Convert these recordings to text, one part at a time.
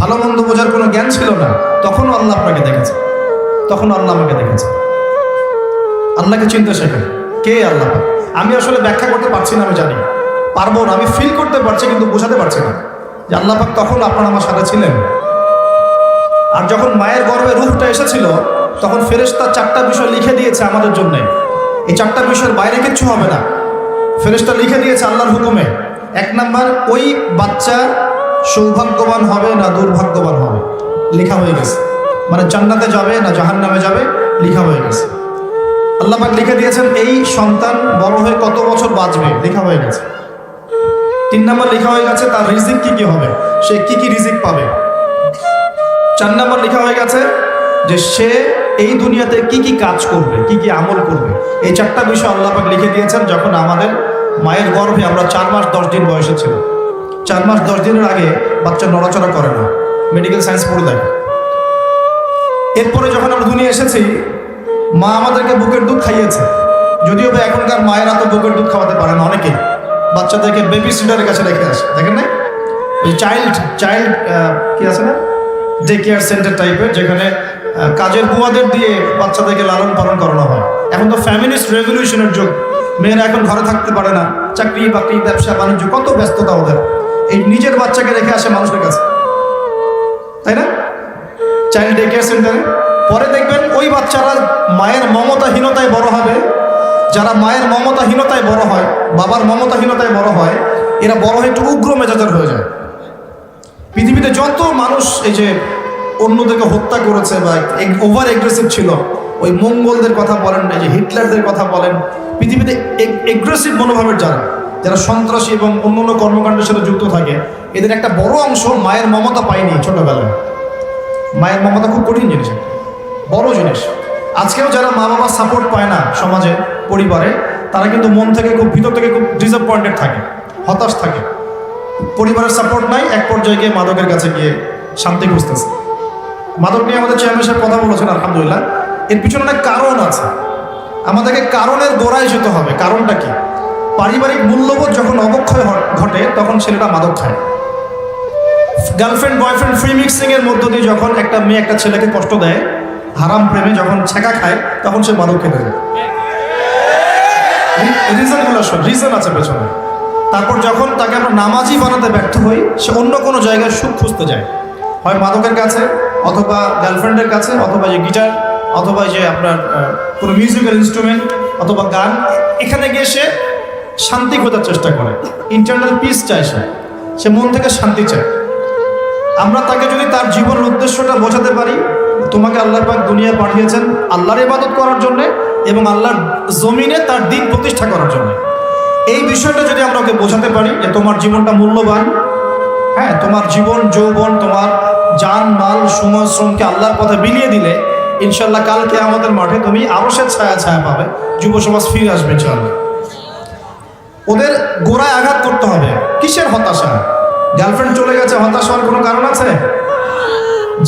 ভালো মন্দ বোঝার কোনো জ্ঞান ছিল না। তখনও আল্লাহ আপনাকে দেখেছে। তখন আল্লাহ আমাকে দেখেছে। আল্লাহকে চিনতে শেখেন। কে আল্লাহ? আমি আসলে ব্যাখ্যা করতে পারছি না, আমি জানি। পারব না, আমি ফিল করতে পারছি, কিন্তু বোঝাতে পারছি না। যে আল্লাহ পাক তখন আপনার আমার সাথে ছিলেন। আর যখন মায়ের গর্ভে রূপটা এসেছিল, তখন ফেরেশতা চারটা বিষয় লিখে দিয়েছে আমাদের জন্য। এই চারটা বিষয়ের বাইরে কিচ্ছু হবে না। ফেরেশতা লিখে দিয়েছে আল্লাহর হুকুমে। এক নাম্বার, ওই বাচ্চা সৌভাগ্যবান হবে না দুর্ভাগ্যবান হবে? লেখা হয়ে গেছে। মানে জান্নাতে যাবে না জাহান্নামে যাবে, লেখা হয়ে গেছে। আল্লাহ পাক লিখে দিয়েছেন, এই সন্তান বড় হয়ে কত বছর বাঁচবে? লেখা হয়ে গেছে। তিন নাম্বার লেখা হয়ে গেছে, তার রিজিক কি কি হবে? সে কি কি রিজিক পাবে? চার নাম্বার লেখা হয়ে গেছে যে সে এই দুনিয়াতে কি কি কাজ করবে, কি কি আমল করবে? এই চারটা বিষয় আল্লাহ পাক লিখে দিয়েছেন যখন আমাদের মায়ের গর্ভে আমরা চার মাস দশ দিন বয়সে ছিল চার মাস, দশ দিনের আগে বাচ্চা নড়াচড়া করে না। মেডিকেল সায়েন্স পড়ে দেখে এরপরে যখন আমরা দুনিয়া এসেছি, মা আমাদেরকে বুকের দুধ খাইয়েছে। যদিও বা এখনকার মায়েরা তো বুকের দুধ খাওয়াতে পারে না অনেকেই বাচ্চাদেরকে বেবি সিটারের কাছে রেখে আসে, দেখেন না ওই চাইল্ড চাইল্ড কি আছে না? ডে কেয়ার সেন্টার টাইপের যেখানে কাজের বুয়াদের দিয়ে বাচ্চাদেরকে লালন পালন করানো হয়। এখন তো ফ্যামিলিস্ট রেভলিউশনের যুগ। মেয়েরা এখন ঘরে থাকতে পারে না। চাকরি বাকরি ব্যবসা বাণিজ্য কত ব্যস্ততা ওদের। এই নিজের বাচ্চাকে রেখে আসে মানুষের কাছে। তাই না? চাইল্ড ডে কেয়ার সেন্টারে পরে দেখবেন ওই বাচ্চারা মায়ের মমতাহীনতায় বড় হবে। যারা মায়ের মমতাহীনতায় বড় হয়, বাবার মমতাহীনতায় বড় হয়, এরা বড় হয়ে একটু উগ্র মেজাজের হয়ে যায়। পৃথিবীতে যত মানুষ এই যে অন্যদেরকে হত্যা করেছে বা ওভার এগ্রেসিভ ছিল, ওই মঙ্গলদের কথা বলেন, এই যে হিটলারদের কথা বলেন, পৃথিবীতে এগ্রেসিভ মনোভাবের যারা যারা সন্ত্রাসী এবং অন্য অন্য কর্মকাণ্ডের সাথে যুক্ত থাকে, এদের একটা বড় অংশ মায়ের মমতা পায়নি ছোটবেলায়। মায়ের মমতা খুব কঠিন জিনিস। বড় জিনিস। আজকেও যারা মা বাবার সাপোর্ট পায় না সমাজে, পরিবারে, তারা কিন্তু মন থেকে খুব, ভিতর থেকে খুব ডিসঅ্যাপয়েন্টেড থাকে, হতাশ থাকে। পরিবারের সাপোর্ট নাই, এক পর্যায়ে গিয়ে মাদকের কাছে গিয়ে শান্তি খুঁজতেছে। মাদক নিয়ে আমাদের চেয়ারম্যান সাহেব কথা বলেছেন, আলহামদুলিল্লাহ। এর পিছনে অনেক কারণ আছে। আমাদেরকে কারণের গোড়ায় যেতে হবে। কারণটা কি? পারিবারিক মূল্যবোধ যখন অবক্ষয় ঘটে, তখন ছেলেটা মাদক খায়। গার্লফ্রেন্ড, বয়ফ্রেন্ড ফ্রি মিক্সিং এর মধ্য দিয়ে যখন একটা মেয়ে একটা ছেলেকে কষ্ট দেয়, হারাম প্রেমে যখন ছেঁকা খায়, তখন সে মাদক খেতে যায়। রিজন আছে পেছনে। তারপর যখন তাকে আমরা নামাজি বানাতে ব্যর্থ হই, সে অন্য কোনো জায়গায় সুখ খুঁজতে যায়। হয় মাদকের কাছে, অথবা গার্লফ্রেন্ডের কাছে, অথবা যে গিটার, অথবা যে আপনার কোনো মিউজিক্যাল ইনস্ট্রুমেন্ট অথবা গান, এখানে গিয়ে সে শান্তি খোঁজার চেষ্টা করে। ইন্টারনাল পিস চায় সে। সে মন থেকে শান্তি চায়। আমরা তাকে যদি তার জীবনের উদ্দেশ্যটা বোঝাতে পারি, তোমাকে আল্লাহ পাক দুনিয়া পাঠিয়েছেন আল্লাহর ইবাদত করার জন্য এবং আল্লাহর জমিনে তার দিন প্রতিষ্ঠা করার জন্য। এই বিষয়টা যদি আমরা ওকে বোঝাতে পারি যে তোমার জীবনটা মূল্যবান হ্যাঁ তোমার জীবন, যৌবন, তোমার যান, মাল, সময়, শ্রমকে আল্লাহর পথে বিলিয়ে দিলে ইনশাল্লাহ কালকে আমাদের মাঠে তুমি আরও ছায়া ছায়া পাবে। যুব সমাজ ফিরে আসবে ইনশাল্লাহ ওদের গোড়ায় আঘাত করতে হবে। কিসের হতাশা? গার্লফ্রেন্ড চলে গেছে, হতাশ হওয়ার কোনো কারণ আছে?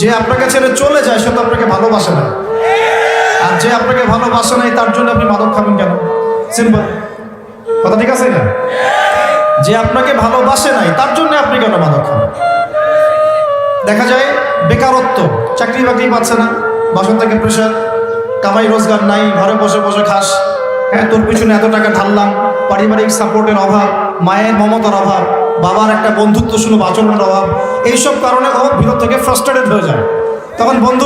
যে আপনাকে ছেড়ে চলে যায়, সে তো আপনাকে ভালোবাসে না। আর যে আপনাকে ভালোবাসে নাই তার জন্য আপনি মাদক খাবেন কেন? সিম্পল কথা ঠিক আছে না যে আপনাকে ভালোবাসে নাই, তার জন্য আপনি কেন মাদক খাবেন? দেখা যায়, বেকারত্ব, চাকরি বাকরি পাচ্ছে না, বাসন থেকে প্রেশার কামাই রোজগার নাই, ঘরে বসে বসে খাস। হ্যাঁ তোর পিছনে এত টাকা ঢাললাম পারিবারিক সাপোর্টের অভাব, মায়ের মমতার অভাব, বাবার একটা বন্ধুত্ব সুলভ আচরণের অভাব, এইসব কারণে ও ভিতর থেকে ফ্রাস্ট্রেটেড হয়ে যায়। তখন বন্ধু